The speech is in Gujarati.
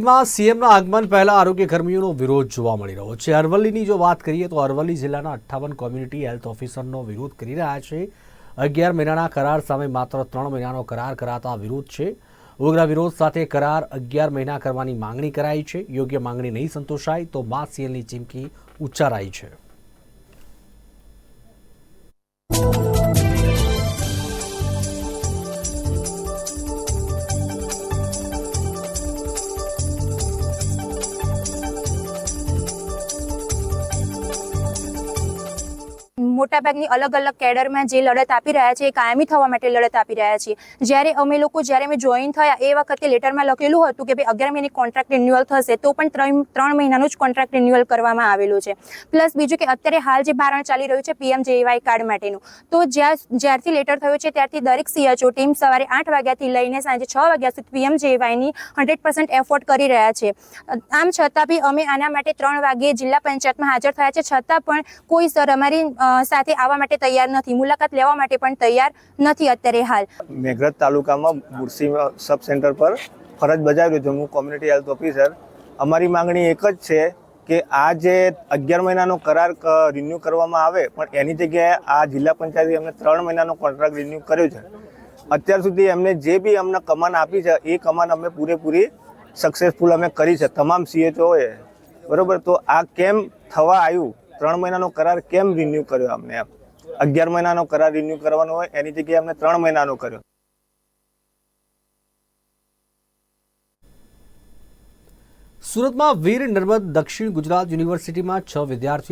માં સીએમના આગમન પહેલા આરોગ્ય કર્મીઓનો વિરોધ જોવા મળી રહ્યો છે. અરવલ્લીની જો વાત કરીએ તો અરવલ્લી જિલ્લાના અઠ્ઠાવન કોમ્યુનિટી હેલ્થ ઓફિસરનો વિરોધ કરી રહ્યા છે. અગિયાર મહિનાના કરાર સામે માત્ર ત્રણ મહિનાનો કરાર કરાતા વિરોધ છે. ઉગ્ર વિરોધ સાથે કરાર અગિયાર મહિના કરવાની માંગણી કરાઈ છે. યોગ્ય માંગણી નહીં સંતોષાય તો મા સીએલની ચીમકી ઉચ્ચારાઈ છે. મોટાભાગની અલગ અલગ કેડરમાં જે લડત આપી રહ્યા છે એ કાયમી થવા માટે લડત આપી રહ્યા છીએ જ્યારે અમે લોકો, જ્યારે અમે જોઈન થયા એ વખતે લેટરમાં લખેલું હતું કે ભાઈ અગિયાર મહિને કોન્ટ્રાક્ટ રિન્યુઅલ થશે, તો પણ ત્રણ ત્રણ મહિનાનું જ કોન્ટ્રાક્ટ રિન્યુઅલ કરવામાં આવેલું છે. પ્લસ બીજું કે અત્યારે હાલ જે ભારણ ચાલી રહ્યું છે પીએમ જેવાય કાર્ડ માટેનું. તો જ્યાં, જ્યારથી લેટર થયું છે ત્યારથી દરેક સીએચઓ ટીમ સવારે આઠ વાગ્યાથી લઈને સાંજે છ વાગ્યા સુધી પીએમ જેવાયની હંડ્રેડ પર્સન્ટ એફોર્ડ કરી રહ્યા છે. આમ છતાં બી અમે આના માટે ત્રણ વાગ્યે જિલ્લા પંચાયતમાં હાજર થયા છે. છતાં પણ કોઈ સર અમારી સાથે આવવા માટે તૈયાર નથી. મુલાકાત લેવા માટે પણ તૈયાર નથી અત્યારે હાલ. મેઘરજ તાલુકામાં બુરસી સબ સેન્ટર પર ફરજ બજાવ્યો છું હું કોમ્યુનિટી હેલ્થ ઓફિસર. અમારી માંગણી એક જ છે કે આ જે અગિયાર મહિનાનો કરાર રિન્યૂ કરવામાં આવે, પણ એની જગ્યાએ આ જિલ્લા પંચાયતે અમને ત્રણ મહિનાનો કોન્ટ્રાક્ટ રિન્યૂ કર્યો છે. અત્યાર સુધી એમને જે બી અમને કમાન આપી છે, એ કમાન અમે પૂરેપૂરી સક્સેસફુલ અમે કરી છે. તમામ સીએચઓએ બરોબર? તો આ કેમ થવા આવ્યું? ત્રણ મહિનાનો કરાર કેમ રિન્યૂ કર્યો અમને એમ? અગિયાર મહિનાનો કરાર રિન્યૂ કરવાનો હોય, એની જગ્યાએ અમને ત્રણ મહિનાનો કર્યો. સુરતમાં વીર નર્મદ દક્ષિણ ગુજરાત યુનિવર્સિટીમાં છ વિદ્યાર્થીઓ